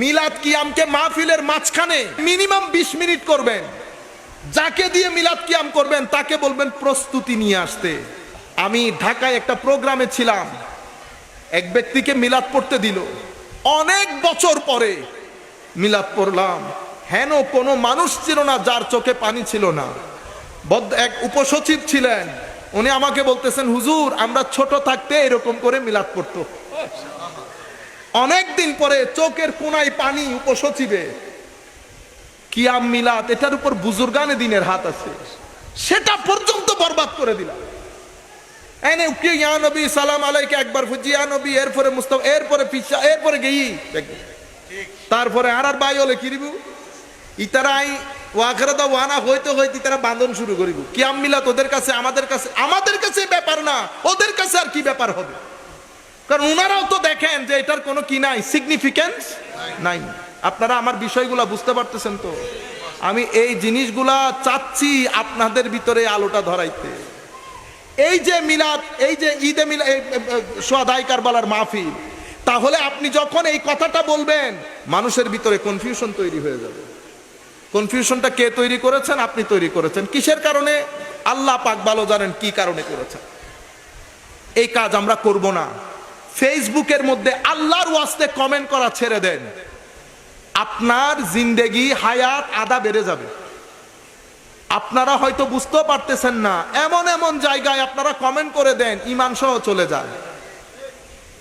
মিলাদ কিয়ামকে মাহফিলের মাঝখানে মিনিমাম বিশ মিনিট করবেন। যাকে দিয়ে মিলাদ কিয়াম করবেন, তাকে বলবেন প্রস্তুতি নিয়ে আসতে। আমি ঢাকায় একটা প্রোগ্রামে ছিলাম। এক ব্যক্তিকে মিলাদ পড়তে দিল। অনেক বছর পরে মিলাদ পড়লাম। হেন কোনো মানুষ ছিল না, যার চোখে পানি ছিল না। এক উপসচিব ছিলেন। উনি আমাকে বলতেছেন, হুজুর, আমরা ছোট থাকতে এরকম করে মিলাদ পড়তো। অনেক দিন পরে চোখের কোনায় পানি উপসচিবে। কিয়াম মিলাত এটার উপর বুজুর্গানে দিনের হাত আছে। সেটা পর্যন্ত বরবাদ করে দিলাম। এনে উকি ইয়া নবী, সালাম আলাইকে, একবার ফুজি ইয়া নবী, এরপরে মুস্তাফা এরপরে পিছা এরপরে গেই তারপরে আর আর বাই হলে কিরিবু ইতারা আই ওয়াখরা দা ওয়ানা হইতে হইতে তারা বান্ধন শুরু করিব। কিয়াম মিলাদ, ওদের কাছে, আমাদের কাছে আমাদের কাছে ব্যাপার না। ওদের কাছে আর কি ব্যাপার হবে? কারণ ওনারাও তো দেখেন যে এটার কোনো কি নাই সিগনিফিকেন্স নাই। আপনারা আমার বিষয়গুলো বুঝতে পারতেছেন তো? আমি এই জিনিসগুলা চাচ্ছি আপনাদের ভিতরে আলোটা ধরাইতে। এই যে মিলাদ, এই যে ঈদে মিলা সোয়াদাই কারবালার মাহফিল, তাহলে আপনি যখন এই কথাটা বলবেন, মানুষের ভিতরে কনফিউশন তৈরি হয়ে যাবে। কনফিউশনটা কে তৈরি করেছেন? আপনি তৈরি করেছেন। কিসের কারণে? আল্লাহ পাক ভালো জানেন কি কারণে করেছেন। এই কাজ আমরা করব না। ফেসবুকের মধ্যে আল্লাহর ওয়াস্তে কমেন্ট করা ছেড়ে দেন। আপনার জিন্দেগি, হায়াত, আদা বেড়ে যাবে। আপনারা হয়তো বুঝতেও পারতেছেন না, এমন এমন জায়গায় আপনারা কমেন্ট করে দেন ইমান সহ চলে যায়।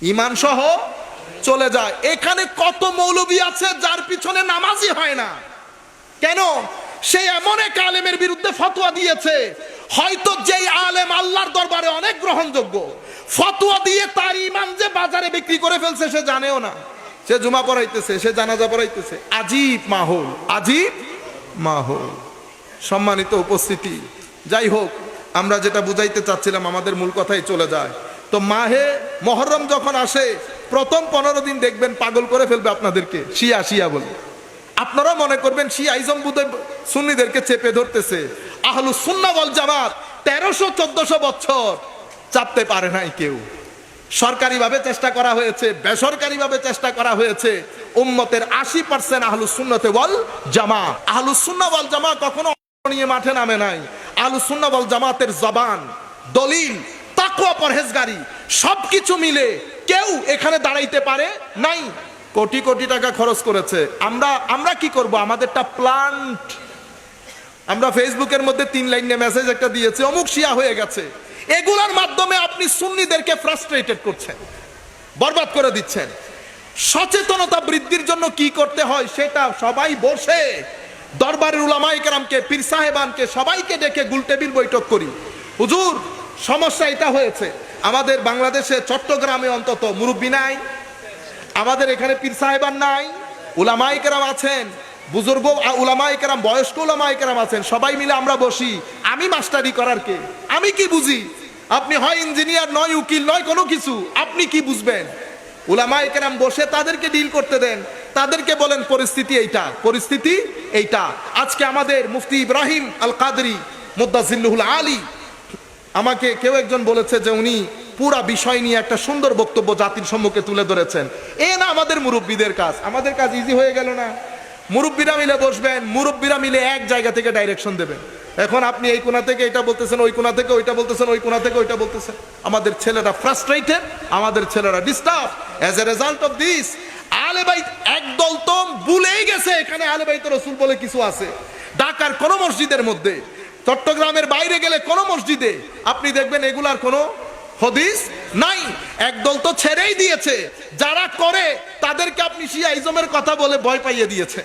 ইমান সহ চলে যায়। এখানে কত মৌলবি আছে যার পিছনে নামাজই হয় না। কেন? সে এমন এক আলেমের বিরুদ্ধে ফতোয়া দিয়েছে। হয়তো যেই আলেম আল্লাহর দরবারে অনেক গ্রহণযোগ্য ফতোয়া দিয়ে তার ইমান যে বাজারে বিক্রি করে ফেলছে, সে জানেও না। সে জুমা পড়াইতেছে, সে জানাজা পড়াইতেছে। আজীব মাহৌল আজীব মাহৌল। সম্মানিত উপস্থিতি। যাই হোক, আমরা যেটা বুঝাইতে চাচ্ছিলাম, আমাদের মূল কথাই চলে যায়। তো মাহে মহরম যখন আসে, প্রথম পনেরো দিন দেখবেন পাগল করে ফেলবে আপনাদেরকে, শিয়া শিয়া বলে। আপনারা মনে করবেন শিয়াইজম বুধে সুন্নিদেরকে চেপে ধরতেছে। আহলু সুন্না বল জামাত, তেরোশো চোদ্দশো বছর চাপতে পারে নাই কেউ। সরকারিভাবে চেষ্টা করা হয়েছে, বেসরকারিভাবে চেষ্টা করা হয়েছে। উম্মতের আশি পার্সেন্ট আহলু সুন্নতে বল জামা। আহলু সুন্না বল জামা কখনো নিয়ে মাঠে নামে নাই। আহলু সুন্না বল জামাতের জবান, দলিল তাকুয়া পরহেজগারি, সবকিছু মিলে কেউ এখানে দাঁড়াইতে পারে নাই। কোটি কোটি টাকা খরচ করেছে। আমরা আমরা কি করব? আমাদেরটা প্লান্ট আমরা ফেসবুকের মধ্যে তিন লাইনে মেসেজ একটা দিয়েছি, অমুক শিয়া হয়ে গেছে। এগুলোর মাধ্যমে আপনি সুন্নিদেরকে ফ্রাস্ট্রেটেড করছেন, বরবাদ করে দিচ্ছেন। সচেতনতা বৃদ্ধির জন্য কি করতে হয় সেটা সবাই বসে। দরবারের উলামাই কেরামকে, পীর সাহেবানকে সবাইকে ডেকে গুলটেবিল বৈঠক করি। হুজুর, সমস্যা এটা হয়েছে, আমাদের বাংলাদেশে চট্টগ্রামে অন্তত মুরব্বী নাই, আমাদের এখানে পীর সাহেবান নাই উলামাই কেরাম আছেন, বুজুর্গ উলামাই কেরাম, বয়স্ক উলামাই কেরাম আছেন, সবাই মিলে আমরা বসি। আমি মাস্টারি করার কে? আমি কি বুঝি? আপনি হয় ইঞ্জিনিয়ার, নয় উকিল, নয় কোনো কিছু। আপনি কি বুঝবেন? উলামাই কেরাম বসে তাদেরকে ডিল করতে দেন। তাদেরকে বলেন, পরিস্থিতি এইটা পরিস্থিতি এইটা। আজকে আমাদের মুফতি ইব্রাহিম আল কাদরি মুদাজিল্লুহুল আলী, আমাকে কেউ একজন বলেছে যে উনি পুরা বিষয় নিয়ে একটা সুন্দর বক্তব্য জাতির সম্মুখে তুলে ধরেছেন। এ না আমাদের মুরব্বীদের কাজ। আমাদের কাজ ইজি হয়ে গেল না। মুরব্বীরা মিলে বসবেন, মুরব্বীরা মিলে এক জায়গা থেকে ডাইরেকশন দেবেন। এখন আপনি এই কোনা থেকে এটা বলতেছেন, ওই কোনা থেকে ওইটা বলতেছেন, ওই কোনা থেকে ওইটা বলতেছেন। আমাদের ছেলেরা ফ্রাস্ট্রেটেড আমাদের ছেলেরা disturb as a result of this আলে বাইত একদল তো ভুলেই গেছে, এখানে আলে বাইত রসুল বলে কিছু আছে। ঢাকার কোনো মসজিদের মধ্যে, চট্টগ্রামের বাইরে গেলে কোন মসজিদে, আপনি দেখবেন এগুলার কোনো হদিস নাই। একদল তো ছেড়েই দিয়েছে। যারা করে, তাদেরকে আপনি শিয়াইজমের কথা বলে ভয় পাইয়ে দিয়েছে।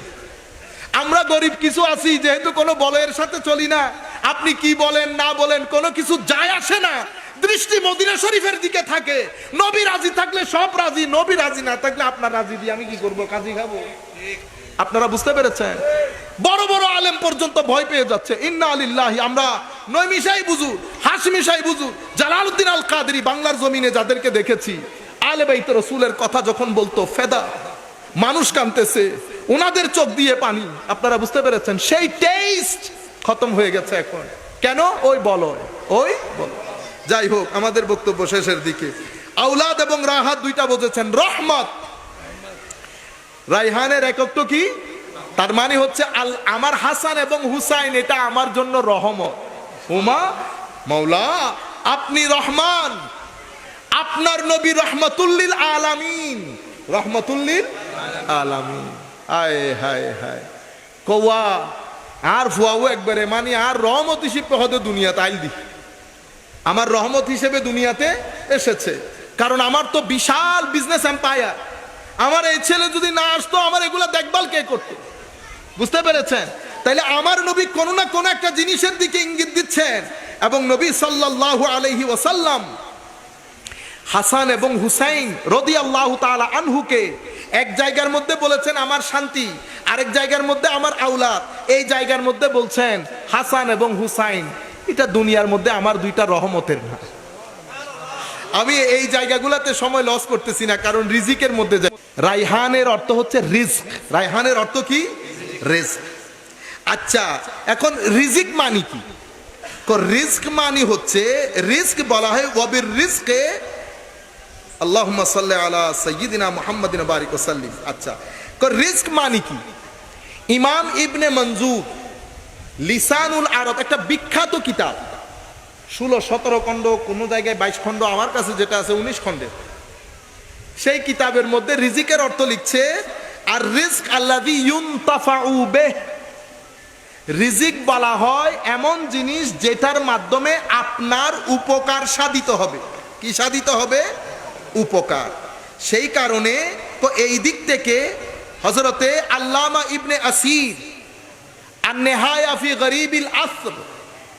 আমরা গরিব কিছু আছি, যেহেতু কোনো বলয়ের সাথে চলি না। আপনি কি বলেন, না বলেন, কোনো কিছু যায় আসে না। দৃষ্টি মদিনা শরীফের দিকে থাকে। নবী রাজি থাকলে সব রাজি, নবী রাজি না থাকলে আপনার রাজি দিয়ে আমি কি করব? কাজী খাব? আপনারা বুঝতে পেরেছেন? বড় বড় আলেম পর্যন্ত ভয় পেয়ে যাচ্ছে। ইন্না আলিল্লাহি আমরা নয় মিশাই বুঝু হাসি মিশাই বুঝু জালালউদ্দিন আল কাদরি বাংলার জমিনে যাদেরকে দেখেছি আলে বাইত রসুলের কথা যখন বলতো, ফেদা, মানুষ কানতেছে ওনাদের চোখ দিয়ে পানি। আপনারা বুঝতে পেরেছেন? সেই টেস্ট খতম হয়ে গেছে এখন। কেন? ওই বলো ওই বলো যাই হোক, আমাদের বক্তব্য শেষের দিকে। আউলাদ এবং রাহাত দুইটা বোঝেছেন, রহমত। রাইহানের একক কি? তার মানে হচ্ছে আল আমার হাসান এবং হুসাইন, এটা আমার জন্য রহমত। উমা মৌলা আপনি রহমান। আপনার নবী রহমতুল্লিল আলামিন। রহমতুল্লিল আলামিন। আয়, হায় হায়। কৌয়া আর ফুয়াও একবারে মানে আর রহমত হিসেবে হতে দুনিয়াতে আইল দি। আমার রহমত হিসেবে দুনিয়াতে এসেছে। কারণ আমার তো বিশাল বিজনেস এম্পায়ার আমার এই ছেলে যদি না আসতো, আমার এগুলা দেখভাল কে করতো? বুঝতে পেরেছেন? তাইলে আমার নবী কোনো না কোনো একটা জিনিসের দিকে ইঙ্গিত দিচ্ছেন। এবং নবী সাল্লাল্লাহু আলাইহি ওয়াসাল্লাম হাসান এবং হুসাইন রদি আল্লাহ তালা আনহুকে এক জায়গার মধ্যে বলেছেন, আমার শান্তি। আরেক জায়গার মধ্যে, আমার আউলাদ এই জায়গার মধ্যে বলছেন, হাসান এবং হুসাইন, এটা দুনিয়ার মধ্যে আমার দুইটা রহমতের না আমি এই জায়গাগুলোতে সময় লস করতেছি না, কারণ রিজিকের মধ্যে যাই। রাইহানের অর্থ হচ্ছে রিস্ক। রাইহানের অর্থ কি? রিস্ক। আচ্ছা এখন রিজিক মানি কি? রিস্ক মানি হচ্ছে, রিস্ক বলা হয় ওয়াবির রিস্কে। আল্লাহুম্মা সাল্লি আলা সাইয়্যিদিনা মুহাম্মাদিন বারিক ওয়াসাল্লিম। আচ্ছা রিস্ক মানি কি? ইমাম ইবনে মঞ্জুর লিসানুল আরব, একটা বিখ্যাত কিতাব। ষোলো, সতেরো খণ্ড, কোনো জায়গায় বাইশ খণ্ড, আমার কাছে যেটা আছে উনিশ খণ্ডের সেই কিতাবের মধ্যে রিজিকের অর্থ লিখছে, আর রিস্ক আল্লাদি ইউনতাফাউ বেহ। রিজিক বলা হয় এমন জিনিস যেটার মাধ্যমে আপনার উপকার সাধিত হবে। কি সাধিত হবে? উপকার। সেই কারণে তো এই দিক থেকে হজরতে আল্লামা ইবনে আসির আর নেহায়া ফি গরিবিল আসর।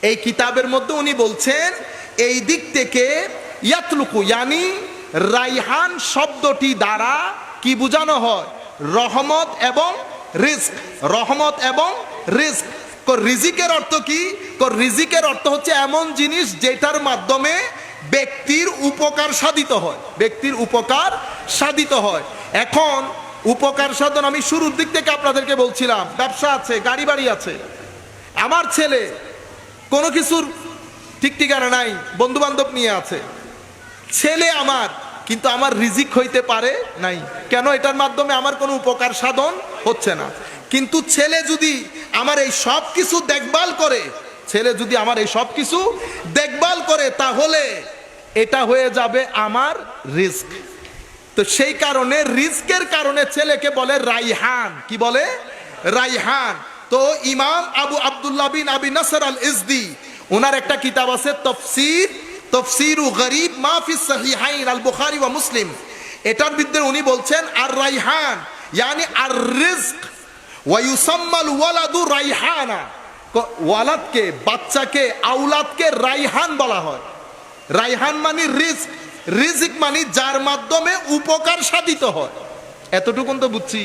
এই কিতাবের মধ্যে উনি বলছেন, এই দিক থেকে ইয়াতলুকু, ইয়ানি রাইহান শব্দটি দ্বারা কি বোঝানো হয়? রহমত এবং রিস্ক রহমত এবং রিস্ক রিজিকের অর্থ কি রিজিকের অর্থ হচ্ছে এমন জিনিস যেটার মাধ্যমে ব্যক্তির উপকার সাধিত হয়। ব্যক্তির উপকার সাধিত হয়। এখন উপকার সাধন, আমি শুরুর দিক থেকে আপনাদেরকে বলছিলাম, ব্যবসা আছে, গাড়ি বাড়ি আছে। আমার ছেলে কোনো কিছুর ঠিক ঠিকানা নাই বন্ধু বান্ধব নিয়ে আছে। ছেলে আমার, কিন্তু আমার রিজিক হইতে পারে নাই। কেন? এটার মাধ্যমে আমার কোনো উপকার সাধন হচ্ছে না। কিন্তু ছেলে যদি আমার এই সব কিছু দেখভাল করে, ছেলে যদি আমার এই সব কিছু দেখভাল করে, তাহলে এটা হয়ে যাবে আমার রিস্ক তো সেই কারণে রিস্কের কারণে ছেলেকে বলে রাইহান। কি বলে? রাইহান। তো ইমাম আবু আব্দুল্লাহ বিন আবি নাসর আল ইজদি ওনার একটা কিতাব আছে তফসির, তফসিরু গরিব মাহফিস সাহিহাইন আল বুখারী ওয়া মুসলিম। এটার ভিতরে উনি বলছেন আর রাইহান ইয়ানি আর রিজক ওয়া ইউসাম্মাল ওয়ালাদু রাইহানা। ওয়ালাদকে, বাচ্চাকে, আউলাদকে রাইহান বলা হয়। রাইহান মানে রিস্ক রিজিক মানে যার মাধ্যমে উপকার সাধিত হয়। এতটুকুন তো বুঝছি।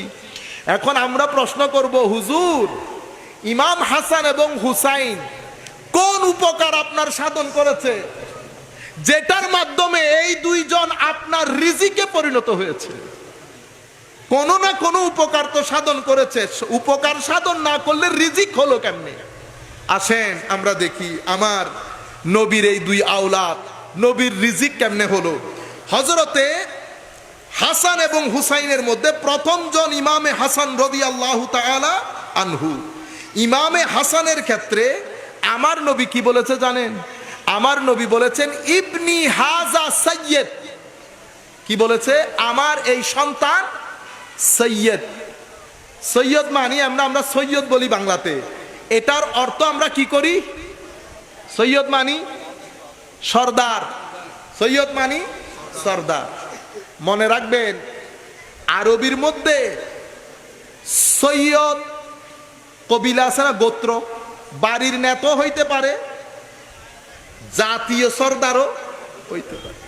এখন আমরা প্রশ্ন করব, হুজুর ইমাম হাসান এবং হুসাইন কোন উপকার আপনার সাধন করেছে? যেটার মাধ্যমে এই দুইজন আপনার রিজিকে পরিণত হয়েছে। কোনো না কোনো উপকার তো সাধন করেছে। উপকার সাধন না করলে রিজিক হলো কেমনে? আসেন, আমরা দেখি আমার নবীর এই দুই আওলাদ, নবীর রিজিক কেমনে হলো? হজরতে হাসান এবং হুসাইনের মধ্যে প্রথম জন ইমামে হাসান রদি আল্লাহ আনহু। ইমামে হাসানের ক্ষেত্রে আমার নবী কি বলেছে জানেন? আমার নবী বলেছেন, ইবনি হাজা সৈয়দ। কি বলেছে? আমার এই সন্তান সৈয়দ। সৈয়দ মানি আমরা আমরা সৈয়দ বলি বাংলাতে। এটার অর্থ আমরা কি করি? সৈয়দ মানি সর্দার। সৈয়দ মানি সর্দার। মনে রাখবেন, আরবির মধ্যে সৈয়দ কবিলা না গোত্র বাড়ির নেত হইতে পারে জাতীয় সর্দারও হইতে পারে।